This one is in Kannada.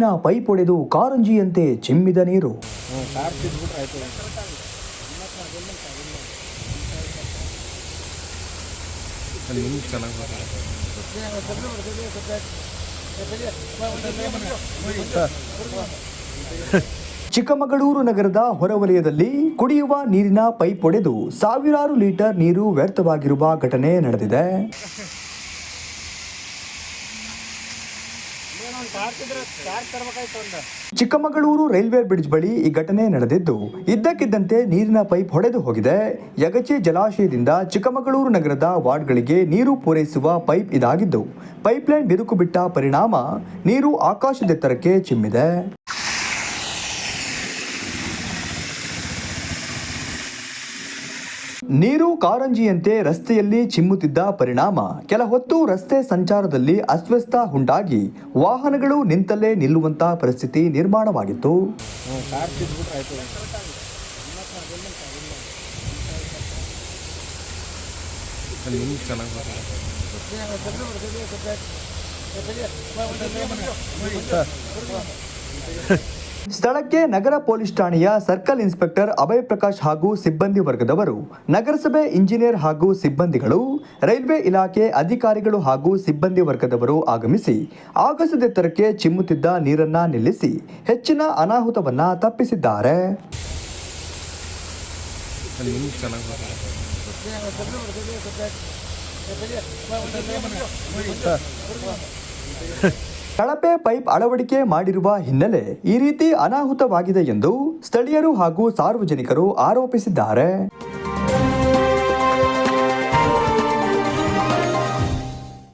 ನೀರಿನ ಪೈಪ್ ಒಡೆದು ಕಾರಂಜಿಯಂತೆ ಚಿಮ್ಮಿದ ನೀರು. ಚಿಕ್ಕಮಗಳೂರು ನಗರದ ಹೊರವಲಯದಲ್ಲಿ ಕುಡಿಯುವ ನೀರಿನ ಪೈಪ್ ಒಡೆದು ಸಾವಿರಾರು ಲೀಟರ್ ನೀರು ವ್ಯರ್ಥವಾಗಿರುವ ಘಟನೆ ನಡೆದಿದೆ. ಚಿಕ್ಕಮಗಳೂರು ರೈಲ್ವೆ ಬ್ರಿಡ್ಜ್ ಬಳಿ ಈ ಘಟನೆ ನಡೆದಿದ್ದು, ಇದ್ದಕ್ಕಿದ್ದಂತೆ ನೀರಿನ ಪೈಪ್ ಹೊಡೆದು ಹೋಗಿದೆ. ಯಗಚಿ ಜಲಾಶಯದಿಂದ ಚಿಕ್ಕಮಗಳೂರು ನಗರದ ವಾರ್ಡ್ಗಳಿಗೆ ನೀರು ಪೂರೈಸುವ ಪೈಪ್ ಇದಾಗಿದ್ದು, ಪೈಪ್ಲೈನ್ ಬಿರುಕು ಬಿಟ್ಟ ಪರಿಣಾಮ ನೀರು ಆಕಾಶದೆತ್ತರಕ್ಕೆ ಚಿಮ್ಮಿದೆ. ನೀರು ಕಾರಂಜಿಯಂತೆ ರಸ್ತೆಯಲ್ಲಿ ಚಿಮ್ಮುತ್ತಿದ್ದ ಪರಿಣಾಮ. ಕೆಲ ಹೊತ್ತು ರಸ್ತೆ ಸಂಚಾರದಲ್ಲಿ ಅಸ್ವಸ್ಥ ಉಂಟಾಗಿ ವಾಹನಗಳು ನಿಂತಲ್ಲೇ ನಿಲ್ಲುವಂತಹ ಪರಿಸ್ಥಿತಿ ನಿರ್ಮಾಣವಾಗಿತ್ತು. ಸ್ಥಳಕ್ಕೆ ನಗರ ಪೊಲೀಸ್ ಠಾಣೆಯ ಸರ್ಕಲ್ ಇನ್ಸ್ಪೆಕ್ಟರ್ ಅಭಯ್ ಪ್ರಕಾಶ್ ಹಾಗೂ ಸಿಬ್ಬಂದಿ ವರ್ಗದವರು, ನಗರಸಭೆ ಇಂಜಿನಿಯರ್ ಹಾಗೂ ಸಿಬ್ಬಂದಿಗಳು, ರೈಲ್ವೆ ಇಲಾಖೆ ಅಧಿಕಾರಿಗಳು ಹಾಗೂ ಸಿಬ್ಬಂದಿ ವರ್ಗದವರು ಆಗಮಿಸಿ ಆಗಸದೆತ್ತರಕ್ಕೆ ಚಿಮ್ಮುತ್ತಿದ್ದ ನೀರನ್ನ ನಿಲ್ಲಿಸಿ ಹೆಚ್ಚಿನ ಅನಾಹುತವನ್ನ ತಪ್ಪಿಸಿದ್ದಾರೆ. ಕಳಪೆ ಪೈಪ್ ಅಳವಡಿಕೆ ಮಾಡಿರುವ ಹಿನ್ನೆಲೆ ಈ ರೀತಿ ಅನಾಹುತವಾಗಿದೆ ಎಂದು ಸ್ಥಳೀಯರು ಹಾಗೂ ಸಾರ್ವಜನಿಕರು ಆರೋಪಿಸಿದ್ದಾರೆ.